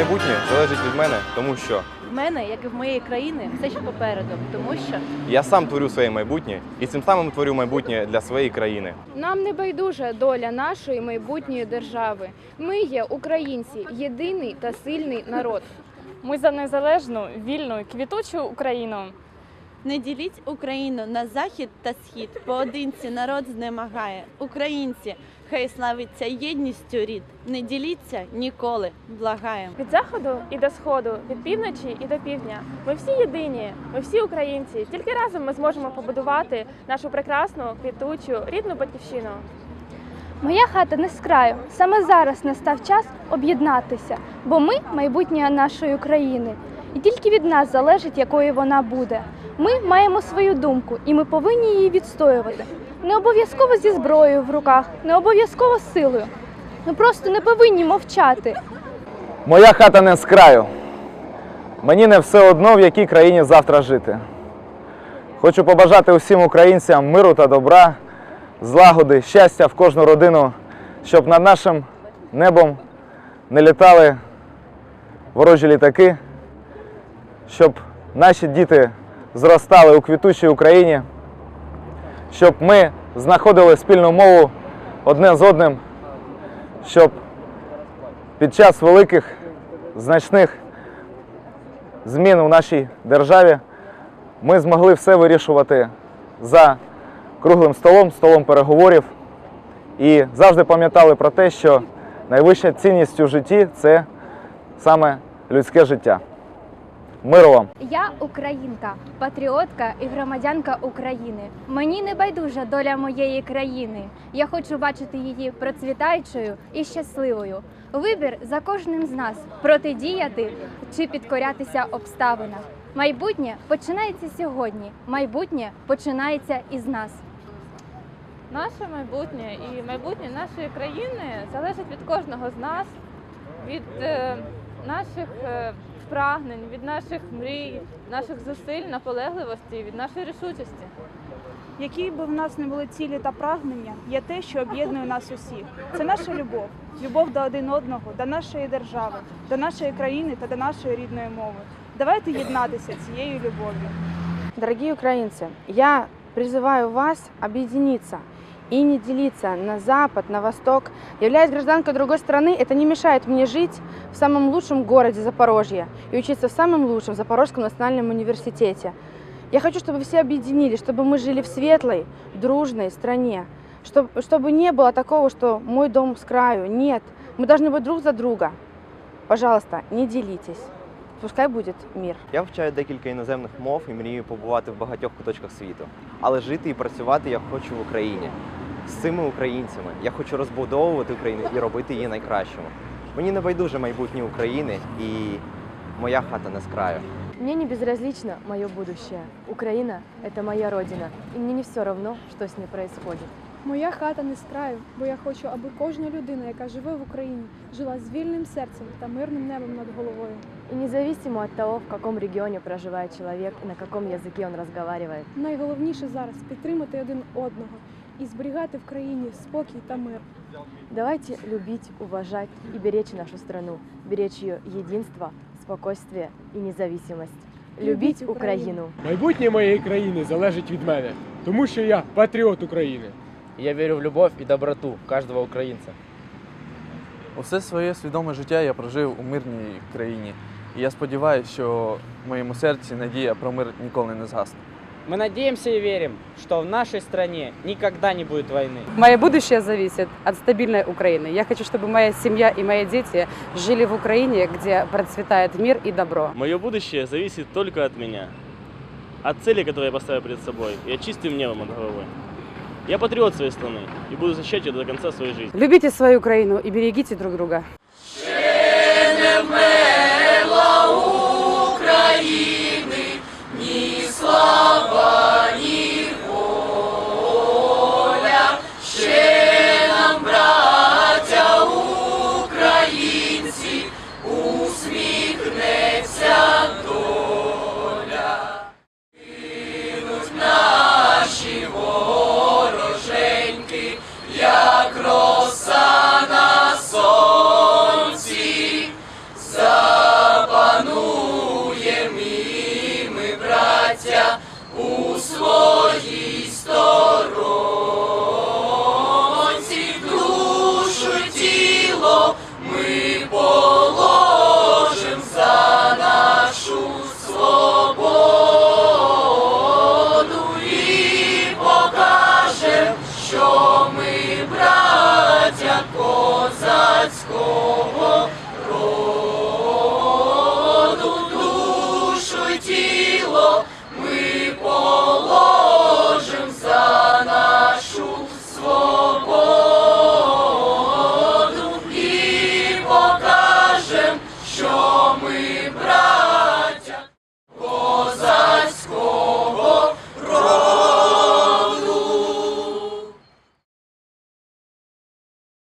майбутнє залежить від мене, тому що В мене, як і в моєї країни, все ще попереду, тому що я сам творю своє майбутнє і цим самим творю майбутнє для своєї країни. Нам не байдужа доля нашої майбутньої держави. Ми є українці, єдиний та сильний народ. Ми за незалежну, вільну, квітучу Україну. Не діліть Україну на захід та схід. Поодинці народ знемагає. Українці, хай славиться єдністю рід. Не діліться ніколи, благаємо. Від заходу і до сходу, від півночі і до півдня. Ми всі єдині, ми всі українці. Тільки разом ми зможемо побудувати нашу прекрасну, квітучу, рідну батьківщину. Моя хата не з краю. Саме зараз настав час об'єднатися, бо ми майбутнє нашої країни. І тільки від нас залежить, якою вона буде. Ми маємо свою думку, і ми повинні її відстоювати. Не обов'язково зі зброєю в руках, не обов'язково з силою. Ми просто не повинні мовчати. Моя хата не з краю. Мені не все одно, в якій країні завтра жити. Хочу побажати усім українцям миру та добра, злагоди, щастя в кожну родину, щоб над нашим небом не літали ворожі літаки, щоб наші діти зростали у квітучій Україні, щоб ми знаходили спільну мову одне з одним, щоб під час великих значних змін у нашій державі ми змогли все вирішувати за круглим столом, столом переговорів і завжди пам'ятали про те, що найвища цінність у житті це саме людське життя. Миру вам! Я українка, патріотка і громадянка України. Мені не байдужа доля моєї країни. Я хочу бачити її процвітаючою і щасливою. Вибір за кожним з нас протидіяти чи підкорятися обставинам. Майбутнє починається сьогодні. Майбутнє починається із нас. Наше майбутнє і майбутнє нашої країни залежить від кожного з нас, від е, наших е, прагнень, від наших мрій, наших зусиль, наполегливості, від нашої рішучості. Які би в нас не були цілі та прагнення, є те, що об'єднує нас усіх. Це наша любов, любов до один одного, до нашої держави, до нашої країни та до нашої рідної мови. Давайте єднатися цією любов'ю. Дорогие украинцы, я призываю вас объединиться и не делиться на Запад, на Восток. Являясь гражданкой другой страны, это не мешает мне жить в самом лучшем городе Запорожья и учиться в самом лучшем Запорожском национальном университете. Я хочу, чтобы все объединились, чтобы мы жили в светлой, дружной стране, чтобы, чтобы не было такого, что мой дом с краю. Нет, мы должны быть друг за друга. Пожалуйста, не делитесь. Пускай будет мир. Я вивчаю декілька іноземних мов і мрію побувати в багатьох куточках світу. Але жити і працювати я хочу в Україні З цими українцями. Я хочу розбудовувати Україну і робити її найкращою. Мені не байдуже майбутнє України і моя хата не з краю. Мне не безразлично мое будущее. Украина – это моя родина, и мне не все равно, что с ней происходит. Моя хата не з краю, бо я хочу, аби кожна людина, яка живе в Україні, жила з вільним серцем та мирним небом над головою. И независимо от того, в каком регионе проживает человек и на каком языке он разговаривает. Найголовніше зараз підтримати один одного і зберігати в країні спокій та мир. Давайте любить, уважать и беречь нашу страну, беречь ее единство, спокойствие и независимость. Любить Украину. Майбутнє моєї країни залежить від мене, тому що я патріот України. Я вірю в любов і доброту кожного українця. Усе своє свідоме життя я прожив у мирній країні. І я сподіваюся, що в моєму серці надія про мир ніколи не згасне. Мы надеемся и верим, что в нашей стране никогда не будет войны. Мое будущее зависит от стабильной Украины. Я хочу, чтобы моя семья и мои дети жили в Украине, где процветает мир и добро. Мое будущее зависит только от меня. От цели, которую я поставил перед собой, и от чистым небом над головой. Я патриот своей страны и буду защищать ее до конца своей жизни. Любите свою Украину и берегите друг друга. як роса на сонці.